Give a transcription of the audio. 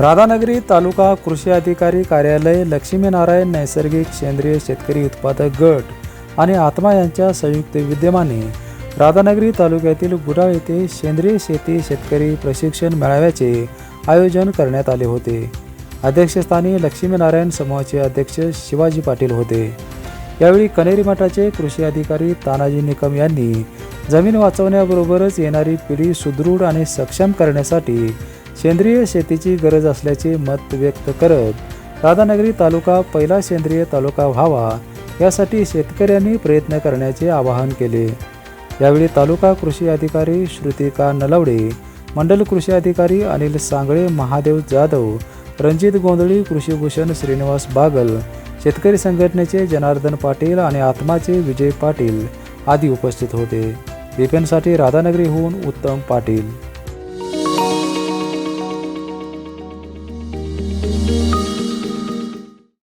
राधानगरी तालुका कृषी अधिकारी कार्यालय लक्ष्मीनारायण नैसर्गिक सेंद्रिय शेतकरी उत्पादक गट आणि आत्मा यांच्या संयुक्त विद्यमाने राधानगरी तालुक्यातील गुडाळ येथे सेंद्रिय शेती शेतकरी प्रशिक्षण मेळाव्याचे आयोजन करण्यात आले होते. अध्यक्षस्थानी लक्ष्मीनारायण समूहाचे अध्यक्ष शिवाजी पाटील होते. यावेळी कनेरी मठाचे कृषी अधिकारी तानाजी निकम यांनी जमीन वाचवण्याबरोबरच येणारी पिढी सुदृढ आणि सक्षम करण्यासाठी सेंद्रिय शेतीची गरज असल्याचे मत व्यक्त करत राधानगरी तालुका पहिला सेंद्रिय तालुका व्हावा यासाठी शेतकऱ्यांनी प्रयत्न करण्याचे आवाहन केले. यावेळी तालुका कृषी अधिकारी श्रुतिका नलवडे मंडल कृषी अधिकारी अनिल सांगळे महादेव जाधव रणजित गोंधळी कृषीभूषण श्रीनिवास बागल शेतकरी संघटनेचे जनार्दन पाटील आणि आत्माचे विजय पाटील आदी उपस्थित होते. बिपेनसाठी राधानगरीहून उत्तम पाटील.